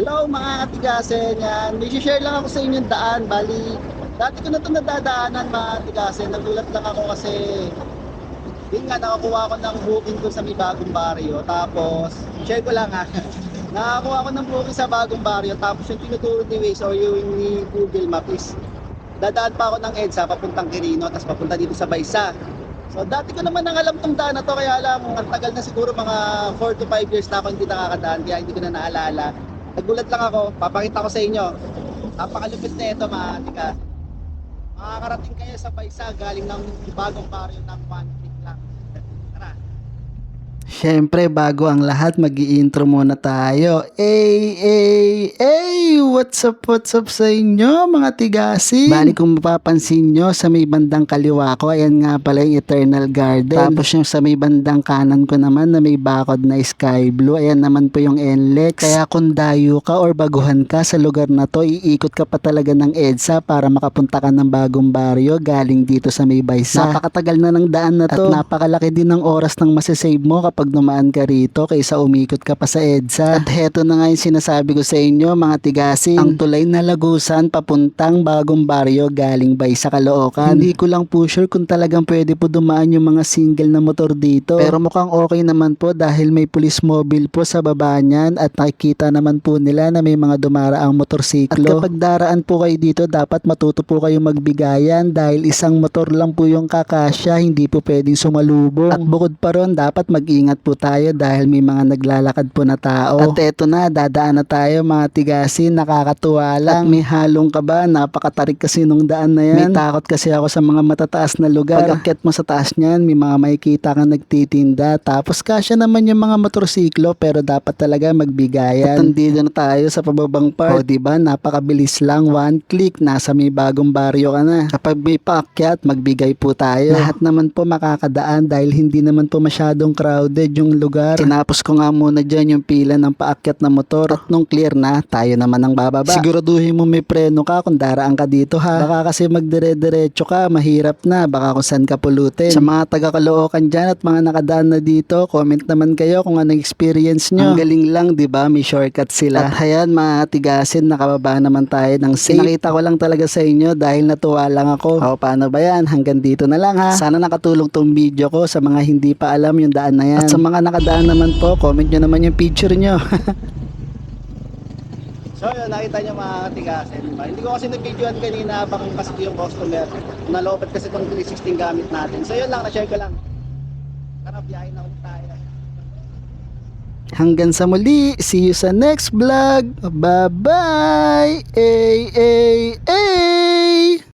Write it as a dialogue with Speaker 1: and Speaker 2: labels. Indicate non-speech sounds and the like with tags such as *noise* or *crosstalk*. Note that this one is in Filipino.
Speaker 1: Hello mga katigasen, yan. May share lang ako sa inyong daan. Bali, dati ko na ito nadadaanan mga katigasen. Nagulat lang ako kasi yun nga, nakakuha ko ng booking ko sa may bagong baryo. Tapos, share ko lang ha. *laughs* nakakuha ko ng booking sa bagong baryo. Tapos yung tinuturo ni Waze or yung ni Google Map is dadaan pa ako ng EDSA papuntang Quirino tapos papunta dito sa Baysa. So dati ko naman nang alam tong daan na to kaya alam ang tagal na siguro mga 4 to 5 years na ako hindi nakakadaan kaya hindi ko na naalala. Nagulat lang ako, papakita ko sa inyo. Napakalupit na ito mga tika. Makakarating kayo sa Baysa galing ng bagong baryo ng one click lang. Tara.
Speaker 2: Siyempre, bago ang lahat, mag intro muna tayo. Ay, ay, ay, what's up, what's up sa inyo, mga tigasin? Bali kung mapapansin nyo, sa may bandang kaliwa ko, ayan nga pala yung Eternal Garden. Tapos yung sa may bandang kanan ko naman, na may bakod na sky blue, ayan naman po yung NLEX. Kaya kung dayo ka or baguhan ka sa lugar na to, iikot ka pa talaga ng EDSA para makapunta ka ng bagong baryo galing dito sa may Baysa. Napakatagal na ng daan na to. At napakalaki din ng oras ng masasave mo kapag dumaan ka rito kaysa umikot ka pa sa EDSA. At heto na nga yung sinasabi ko sa inyo mga tigasin. Ang tulay na lagusan papuntang bagong baryo galing Baysa Caloocan. Hindi ko lang po sure kung talagang pwede po dumaan yung mga single na motor dito. Pero mukhang okay naman po dahil may police mobile po sa baba niyan at nakikita naman po nila na may mga dumaraang motorsiklo. At kapag daraan po kayo dito, dapat matuto po kayo magbigayan dahil isang motor lang po yung kakasya, hindi po pwedeng sumalubong. At bukod pa ron, dapat mag-ingat po tayo dahil may mga naglalakad po na tao. At eto na, dadaan na tayo mga tigasin, nakakatuwa lang. At may halong kaba, napakatarik kasi nung daan na yan. May takot kasi ako sa mga matataas na lugar. Pag akyat mo sa taas niyan, may mga makikita kang nagtitinda. Tapos kasya naman yung mga motorsiklo pero dapat talaga magbigayan. At nandito na tayo sa pababang part. O diba, napakabilis lang. One click, nasa may bagong baryo ka na. Kapag may paakyat, magbigay po tayo. Lahat naman po makakadaan dahil hindi naman po masyadong crowded yung lugar. Tinapos ko nga muna dyan yung pila ng paakyat na motor. At nung clear na, tayo naman ang bababa. Siguraduhin mo may preno ka kung daraan ka dito ha. Baka kasi magdire-diretso ka, mahirap na. Baka kung saan ka pulutin. Sa mga taga-Caloocan dyan at mga nakadaan na dito, comment naman kayo kung anong experience nyo. Ang galing lang, di ba? May shortcut sila. At ayan, mga tigasin, nakababa naman tayo ng safe. Pinakita ko lang talaga sa inyo dahil natuwa lang ako. O, paano ba yan? Hanggang dito na lang ha. Sana nakatulong tong video ko sa mga hindi pa alam yung daan na yan. At sa mga nakadaan naman po, comment nyo naman yung picture nyo. *laughs*
Speaker 1: So yun, nakita niyo mga katigasen. Diba? Hindi ko kasi nag-videoan kanina baka kasi yung customer. Nalobat kasi itong 316 gamit natin. So yun lang, na-share ko lang. Tara, biyahin na ulit tayo.
Speaker 2: Hanggang sa muli, see you sa next vlog. Bye-bye! Ay, ay.